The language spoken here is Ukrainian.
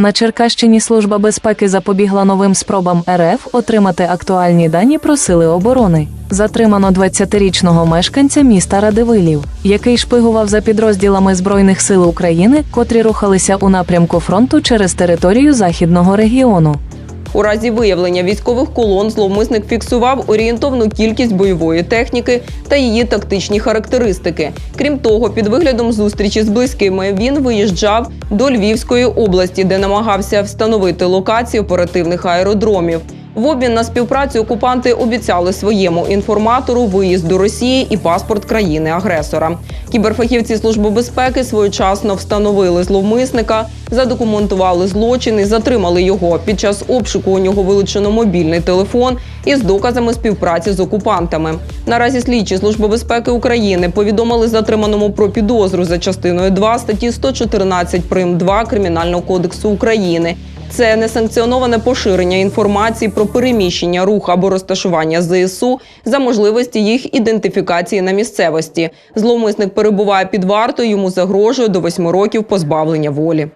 На Черкащині Служба безпеки запобігла новим спробам РФ отримати актуальні дані про сили оборони. Затримано 20-річного мешканця міста Радивилів, який шпигував за підрозділами Збройних сил України, котрі рухалися у напрямку фронту через територію західного регіону. У разі виявлення військових колон зловмисник фіксував орієнтовну кількість бойової техніки та її тактичні характеристики. Крім того, під виглядом зустрічі з близькими він виїжджав до Львівської області, де намагався встановити локації оперативних аеродромів. В обмін на співпрацю окупанти обіцяли своєму інформатору виїзд до Росії і паспорт країни-агресора. Кіберфахівці Служби безпеки своєчасно встановили зловмисника, задокументували злочин і затримали його. Під час обшуку у нього вилучено мобільний телефон із доказами співпраці з окупантами. Наразі слідчі Служби безпеки України повідомили затриманому про підозру за частиною 2 статті 114 прим. 2 Кримінального кодексу України. Це несанкціоноване поширення інформації про переміщення, рух або розташування ЗСУ за можливості їх ідентифікації на місцевості. Зловмисник перебуває під вартою, йому загрожує до восьми років позбавлення волі.